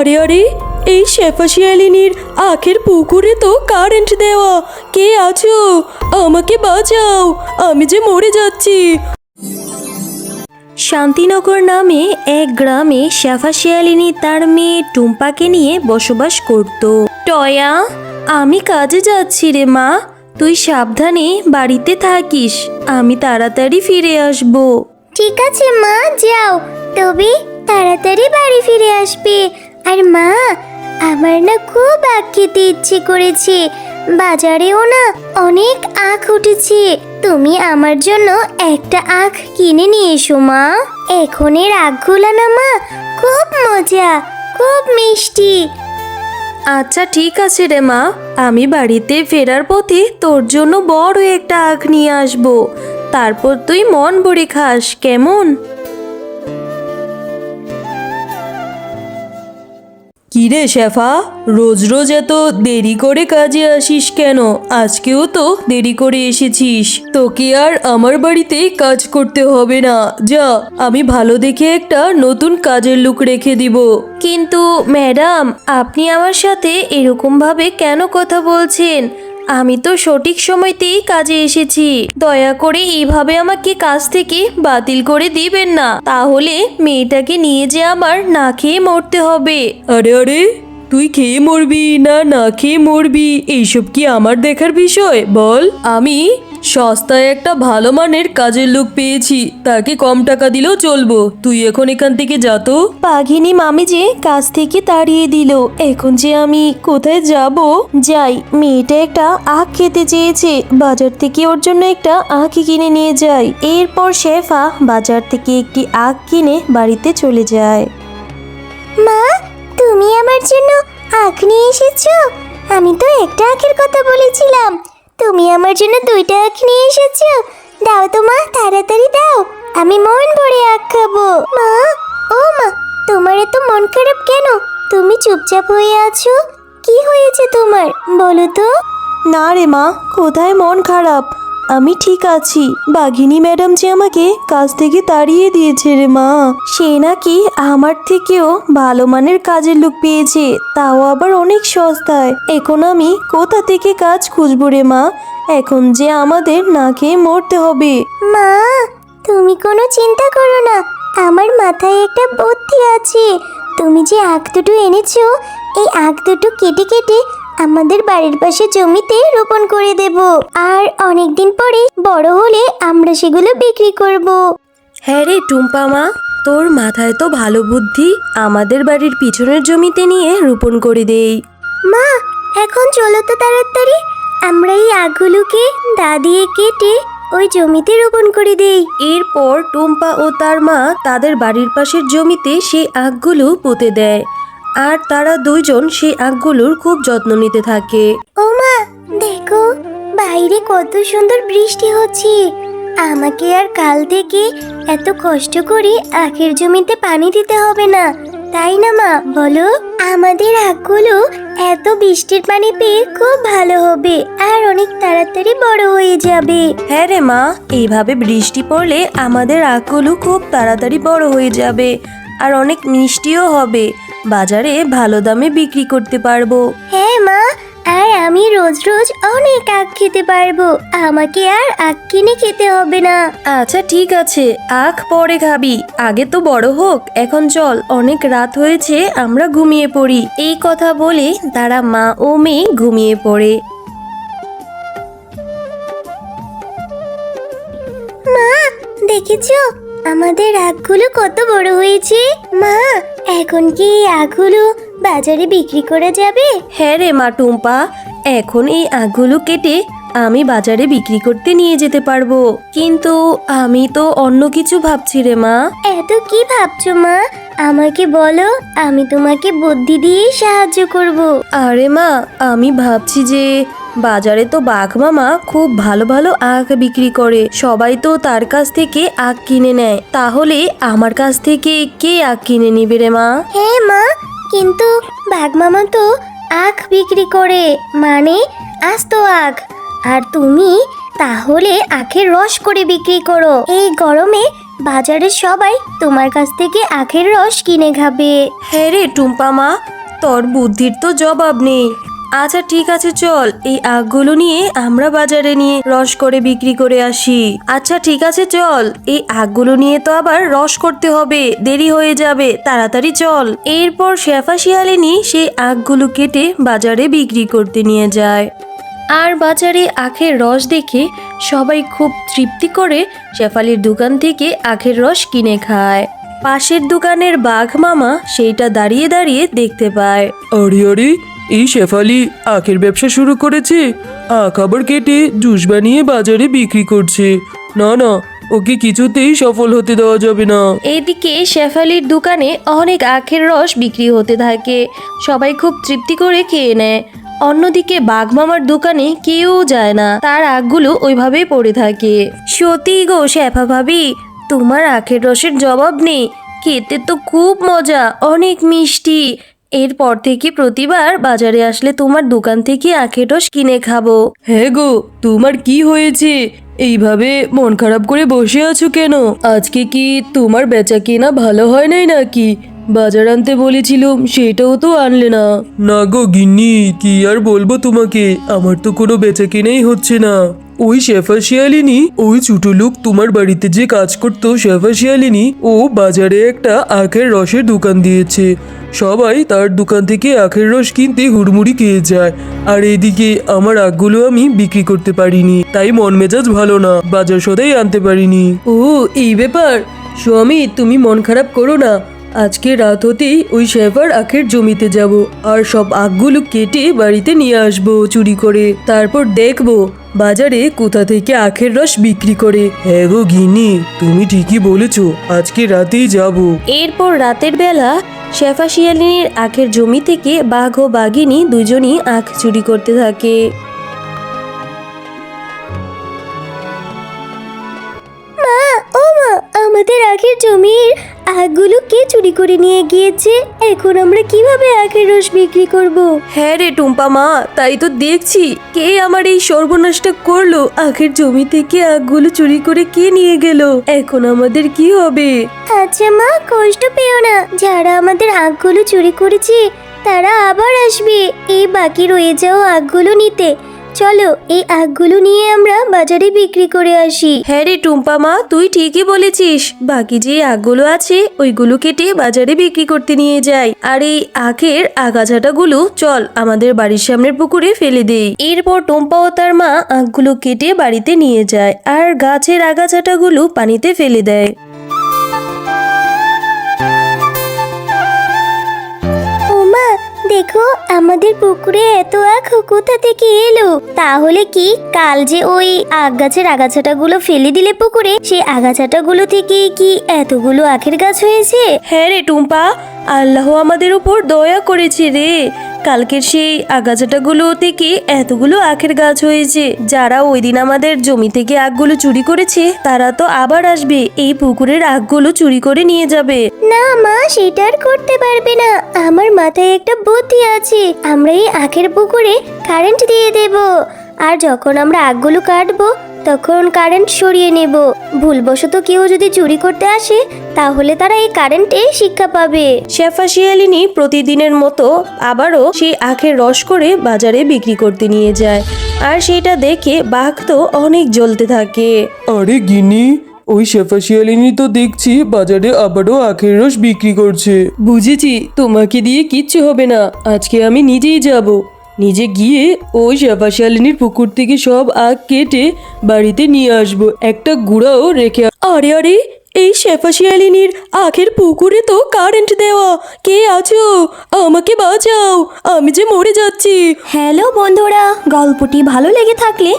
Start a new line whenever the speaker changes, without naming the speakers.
আরে আরে এই শেফা শিয়ালিনীর আখের পুকুরে তো কারেন্ট দেওয়া। কে আছো? আমাকে বাঁচাও আমি যে মরে যাচ্ছি। শান্তিনগর নামে এক গ্রামে শেফা শিয়ালিনী তার মেয়ে টুম্পাকে নিয়ে বসবাস করত। টয়া আমি কাজে যাচ্ছি রে মা তুই সাবধানে বাড়িতে থাকিস আমি তাড়াতাড়ি ফিরে আসব।
ঠিক আছে মা যাও তবে তাড়াতাড়ি বাড়ি ফিরে আসবে। আর মা, আমার না খুব আখ খেতে ইচ্ছে করেছে। বাজারেও না অনেক আখ উঠেছে। তুমি আমার জন্য একটা আখ কিনে নিয়ে এসো মা। এখনের আখগুলা না মা, খুব মজা, খুব মিষ্টি।
আচ্ছা ঠিক আছে রে মা। আমি বাড়িতে ফেরার পথে তোর জন্য বড় একটা আখ নিয়ে আসব। তারপর তুই মন ভরে খাস, কেমন? কিরে শেফা, রোজ রোজ এত দেরি করে কাজে আসিস কেন? আজকেও তো দেরি করে এসেছিস। তোকে আর আমার বাড়িতে কাজ করতে হবে না। যা, আমি ভালো দেখে একটা নতুন কাজের লুক রেখে দিব। কিন্তু ম্যাডাম, আপনি আমার সাথে এরকম ভাবে কেন কথা বলছেন? আমি তো সঠিক সময়তেই কাজে এসেছি। দয়া করে এইভাবে আমাকে কাজ থেকে বাতিল করে দিবেন না। তাহলে মেয়েটাকে নিয়ে যে আমার না খেয়ে মরতে হবে। আরে আরে তুই খেয়ে মরবি না না খেয়ে মরবি? এইসব কি আমার দেখার বিষয়? বল। আমি সস্তায় একটা ভালো মানের কাজের লোক পেয়েছি। তাকে কম টাকা দিলেও চলবো। তুই এখন এখান থেকে যা তো। পাঘিনী মামি যে কাজ থেকে তাড়িয়ে দিল। এখন যে আমি কোথায় যাব? যাই মেয়েটা একটা আখ খেতে চেয়েছে। বাজার থেকে ওর জন্য একটা আখ কিনে নিয়ে যায়। এরপর শেফা বাজার থেকে একটি আখ কিনে বাড়িতে চলে যায়।
মা তুমি আমার জন্য আখ নিয়ে এসেছ? আমি তো একটা আখের কথা বলেছিলাম। তুমি আমার জন্য দুইটা আখ নিয়ে এসেছ। দাও তো মা, তাড়াতাড়ি দাও। আমি মন ভরে আখ খাব। মা, ও মা, তোমার এত মন খারাপ কেন? তুমি চুপচাপ হয়ে আছো? কি হয়েছে তোমার? বলো তো।
না রে মা, কোথায় মন খারাপ? আমি ঠিক আছি। বাঘিনী ম্যাডাম যে আমাকে কাজ থেকে তাড়িয়ে দিয়েছে রে মা। সে নাকি আমার থেকেও ভালো মানের কাজের লোক পেয়েছে, তাও আবার অনেক সস্তায়। এখন আমি কোথা থেকে কাজ খুঁজবো রে মা? এখন যে আমাদের না খেয়ে মরতে হবে।
মা, তুমি কোনো চিন্তা করো না। আমার মাথায় একটা বুদ্ধি আছে। তুমি যে আখ দুটো এনেছো, এই আখ দুটো কেটে কেটে আমাদের বাড়ির পাশে জমিতে রোপণ করে দেব। আর অনেক দিন পরে বড় হলে আমরা সেগুলো বিক্রি করব।
হ্যাঁ রে টুম্পা মা তোর মাথায় তো ভালো বুদ্ধি আমাদের বাড়ির পিছনের জমিতে নিয়ে রোপণ করে দেই।
মা এখন চলো তো তাড়াতাড়ি। আমরা এই আখগুলোকে দা দিয়ে কেটে ওই জমিতে রোপণ করে দেই।
এরপর টুম্পা ও তার মা তাদের বাড়ির পাশের জমিতে সেই আখগুলো পুঁতে দেয়। আর তারা দুইজন সেই আখগুলোর খুব যত্ন নিতে থাকে।
ও মা দেখো বাইরে কত সুন্দর বৃষ্টি হচ্ছে। আমাকে আর কাল থেকে এত কষ্ট করে আখের জমিতে পানি দিতে হবে না তাই না মা? বলো। আমাদের আখগুলো এত বৃষ্টির পানি পেয়ে খুব ভালো হবে আর অনেক তাড়াতাড়ি বড় হয়ে যাবে।
হ্যাঁ রে মা এইভাবে বৃষ্টি পড়লে আমাদের আখগুলো খুব তাড়াতাড়ি বড় হয়ে যাবে আর অনেক মিষ্টিও হবে। বাজারে ভালো দামে বিক্রি করতে পারব।
হ্যাঁ মা আর আমি রোজ রোজ অনেক আখ খেতে পারব। আমাকে আর আখ কিনে খেতে হবে না।
আচ্ছা ঠিক আছে। আখ পরে খাবি। আগে তো বড় হোক এখন চল। অনেক রাত হয়েছে আমরা ঘুমিয়ে পড়ি। এই কথা বলে তারা মা ও মেয়ে ঘুমিয়ে পড়ে।
মা দেখেছ? আমাদের আখগুলো কত বড় হয়েছে। মা এখন কি এই আখগুলো বাজারে বিক্রি করা যাবে?
হ্যাঁ রে মা টুম্পা এখন এই আখগুলো কেটে আমি বাজারে বিক্রি করতে নিয়ে যেতে পারব। কিন্তু আমি তো অন্য কিছু ভাবছি রে মা।
এত কি ভাবছ মা? আমাকে বলো আমি তোমাকে বুদ্ধি দিয়ে সাহায্য করব।
আরে মা আমি ভাবছি যে বাজারে তো বাঘ মামা খুব ভালো ভালো আখ বিক্রি করে। সবাই তো তার কাছ থেকে আখ কিনে নেয়। তাহলে আমার কাছ থেকে কে আখ কিনে নিবে রে মা?
হ্যাঁ মা কিন্তু বাঘ মামা তো আখ বিক্রি করে। মানে আস্ত আখ। আর তুমি তাহলে আখের রস করে বিক্রি করো। এই গরমে বাজারের সবাই তোমার কাছ থেকে আখের রস কিনে খাবে।
হ্যাঁ রে টুম্পা মা তোর বুদ্ধির তো জবাব নেই। আচ্ছা ঠিক আছে, চল। এই আখগুলো নিয়ে আমরা বাজারে নিয়ে রস করে বিক্রি করে আসি। আচ্ছা ঠিক আছে, চল। এই আখগুলো নিয়ে তো আবার রস করতে হবে। দেরি হয়ে যাবে। তাড়াতাড়ি চল। এরপর শেফা শিয়ালিনী সেই আখগুলো কেটে বাজারে বিক্রি করতে নিয়ে যায়। আর বাজারে আখের রস দেখে সবাই খুব তৃপ্তি করে শেফালির দোকান থেকে আখের রস কিনে খায়। পাশের দোকানের বাঘ মামা সেইটা দাঁড়িয়ে দাঁড়িয়ে দেখতে পায়।
আরে আরে এই শেফালি আখের ব্যবসা শুরু করেছে। আখ আবার কেটে জুস বানিয়ে বাজারে বিক্রি করছে। না না, ওকে কিছুতেই সফল হতে দেওয়া যাবে না।
এইদিকে শেফালির দোকানে অনেক আখের রস বিক্রি হতে থাকে। সবাই খুব তৃপ্তি করে খেয়ে নেয়। অন্যদিকে বাঘমামার দোকানে কেউ যায় না। তার আখগুলো ওইভাবেই পড়ে থাকে। সত্যি গো শেফা ভাবি, তোমার আখের রসের জবাব নেই। খেতে তো খুব মজা, অনেক মিষ্টি। এরপর থেকে প্রতিবার বাজারে আসলে তোমার দোকান থেকে আখের রস কিনে খাব। হ্যাঁ গো তোমার কি হয়েছে? এইভাবে মন খারাপ করে বসে আছো কেন? আজকে কি তোমার বেচা কেনা ভালো হয় নাই নাকি? বাজার আনতে বলেছিলাম সেটাও তো আনলে না।
না গো গিন্নি কি আর বলব তোমাকে? আমার তো কোনো বেচা কেনাই হচ্ছে না। ওই শেফা শিয়ালিনী, ওই ছোট লোক তোমার বাড়িতে যে কাজ করতো শেফা শিয়ালিনী, ও বাজারে একটা আখের রসের দোকান দিয়েছে। সবাই তার দোকান থেকে আখের রস কিনতে হুড়মুড়ি খেয়ে যায়। আর এদিকে আমার আখগুলো আমি বিক্রি করতে পারিনি, তাই মন মেজাজ ভালো না, বাজার সদাই আনতে পারিনি।
ও, এই ব্যাপার? স্বামী, তুমি মন খারাপ করো না। আজকে রাত হতেই ওই শেফার আখের জমিতে যাব, আর সব আখগুলো কেটে বাড়িতে নিয়ে আসব চুরি করে। তারপর দেখব বাজারে কোথা থেকে আখের রস বিক্রি করে?
হ্যাঁ গো গিন্নি তুমি ঠিকই বলেছ আজকে রাতেই যাব।
এরপর রাতের বেলা শেফা শিয়ালিনীর আখের জমি থেকে বাঘ ও বাঘিনী দুজনই আখ চুরি করতে থাকে।
আমাদের আখের জমির আখগুলো কে চুরি করে নিয়ে গিয়েছে? এখন আমরা কীভাবে আখের রস বিক্রি করব?
হ্যাঁ রে টুম্পা মা তাই তো দেখছি। কে আমার এই সর্বনাশটা করল? আখের জমি থেকে আখগুলো চুরি করে কে নিয়ে গেল? এখন আমাদের কি হবে?
আচ্ছা মা কষ্ট পেও না। যারা আমাদের আখগুলো চুরি করেছে তারা আবার আসবে। এই বাকি রয়ে যাওয়া আখগুলো নিতে। চলো, এই আখগুলো নিয়ে আমরা বাজারে বিক্রি করে আসি।
হ্যাঁ রে টুম্পা মা, তুই ঠিকই বলেছিস। বাকি যে আখগুলো আছে, ওইগুলো কেটে বাজারে বিক্রি করতে নিয়ে যাই। আর এই আখের আগাছাটাগুলো চল, আমাদের বাড়ির সামনের পুকুরে ফেলে দেই। এরপর টুম্পা ও তার মা আখগুলো কেটে বাড়িতে নিয়ে যায়, আর গাছের আগাছাটাগুলো পানিতে ফেলে দেয়।
দেখো, আমাদের পুকুরে এত আখ কোথা থেকে এলো। তাহলে কি, কাল যে ওই আখ গাছের আগাছাটাগুলো ফেলে দিলে পুকুরে, সেই আগাছাটাগুলো থেকে কি এতগুলো আখের গাছ হয়েছে?
হ্যাঁ রে টুম্পা, আল্লাহ আমাদের উপর দয়া করেছে রে। কালকের সেই আগাছাটাগুলো থেকে এতগুলো আখের গাছ হয়েছে। যারা ওই দিন আমাদের জমি থেকে আখগুলো চুরি করেছে, তারা তো আবার আসবে, এই পুকুরের আখগুলো চুরি করে নিয়ে যাবে।
না, মা, সেটা আর করতে পারবে না। আমার মাথায় একটা বুদ্ধি আছে। আমরা এই আখের পুকুরে কারেন্ট দিয়ে দেব। আর যখন আমরা আখগুলো কাটবো তখন কারেন্ট সরিয়ে নেব। ভুলবশত কেউ যদি চুরি করতে আসে তাহলে তারা এই কারেন্টে শিক্ষা পাবে।
শেফা শিয়ালিনী প্রতিদিনের মতো আবারও সেই আখের রস করে বাজারে বিক্রি করতে নিয়ে যায়। আর সেটা দেখে বাঘ তো অনেক জ্বলতে থাকে।
আরে গিন্নি ওই শেফা শিয়ালিনী তো দেখছি বাজারে আবারও আখের রস বিক্রি করছে।
বুঝেছি তোমাকে দিয়ে কিচ্ছু হবে না। আজকে আমি নিজেই যাব। নিজে গিয়ে ওই শ্যাপাশালিনীর পুকুর থেকে সব আখ কেটে বাড়িতে নিয়ে আসব। একটা গুঁড়াও রেখে আরে আরে, এই শেফাশিয়ালিনীর আখের পুকুরে তো কারেন্ট দেওয়া। কে আছো? আমাকে বাঁচাও। আমি যে মরে যাচ্ছি।
হ্যালো বন্ধুরা, গল্পটি ভালো লেগে থাকলে